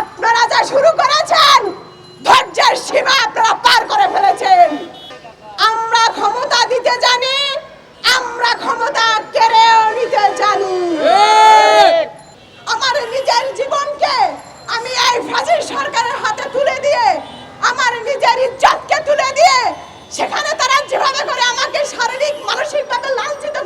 আপনারা যা শুরু করেছেন, ধৈর্যের সীমা আপনারা পার করে ফেলেছেন। আমরা ক্ষমতা দিতে জানি, আমরা ক্ষমতা কেড়েও নিতে জানি। আমার নিজের জীবনকে আমি এই ফাঁসির সরকারের হাতে তুলে দিয়ে, আমার নিজের ইজ্জতকে তুলে দিয়ে, সেখানে তারা যেভাবে করে আমাকে শারীরিক, মানসিকভাবে লাঞ্ছিত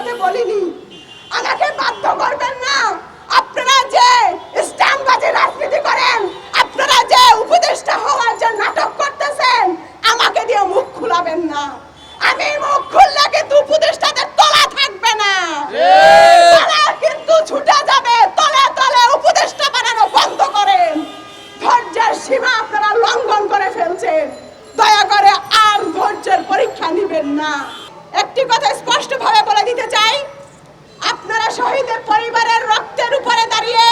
মিডিয়াতে বলিনি। আমাকে বাধ্য করবেন না। আপনারা যে স্ট্যাম্পবাজি রাজনীতি করেন আপনারা যে উপদেষ্টা হওয়ার যে নাটক করতেছেন আমাকে দিয়ে মুখ খুলাবেন না। আমি মুখ খুললে কিন্তু উপদেষ্টাদের তলা থাকবে না। তারা কিন্তু ছুটে যাবে তলে তলে উপদেষ্টা বানানো বন্ধ করেন। ধৈর্যের সীমা আপনারা লঙ্ঘন করে ফেলছেন। দয়া করে আর ধৈর্যের পরীক্ষা নেবেন না। একটি কথা স্পষ্টভাবে বলে দিতে চাই। আপনারা শহীদের পরিবারের রক্তের উপরে দাঁড়িয়ে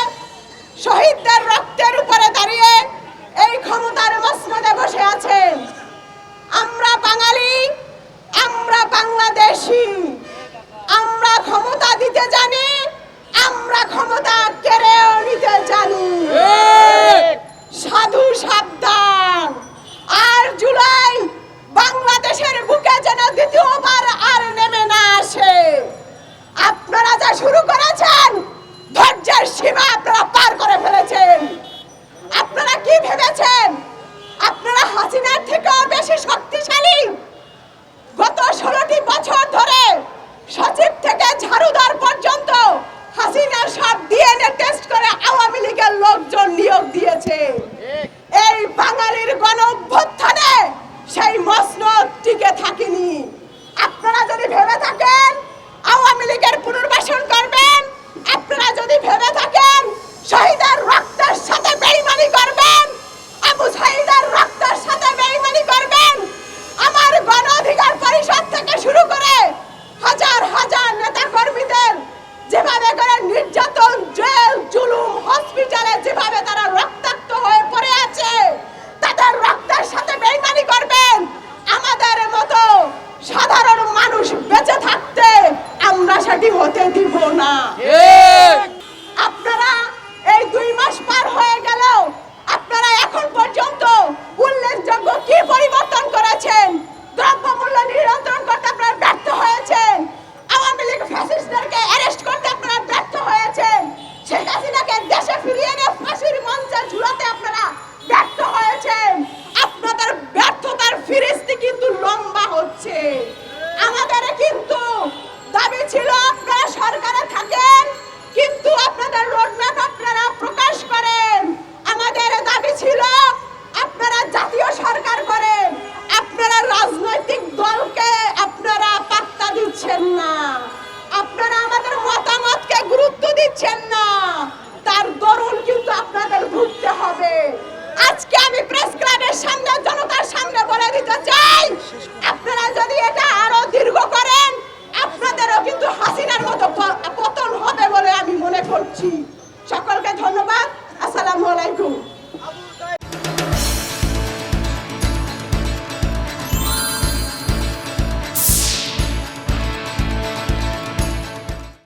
শহীদদের রক্তের উপরে দাঁড়িয়ে এই ক্ষমতার মসনদে বসে আছেন। আমরা বাঙালি আমরা বাংলাদেশি আমরা ক্ষমতা দিতে জানি আমরা ক্ষমতা কেড়েও নিতে জানি। সাধু সাবধান এই বাঙালির গণ দিচ্ছেন না। তার দরুন কিন্তু আপনাদের ভুগতে হবে। আজকে আমি প্রেস ক্লাবের সামনে, জনতার সামনে বলে দিতে চাই, আপনারা যদি এটা আরও দীর্ঘ করেন, আপনাদেরও কিন্তু হাসিনার মতো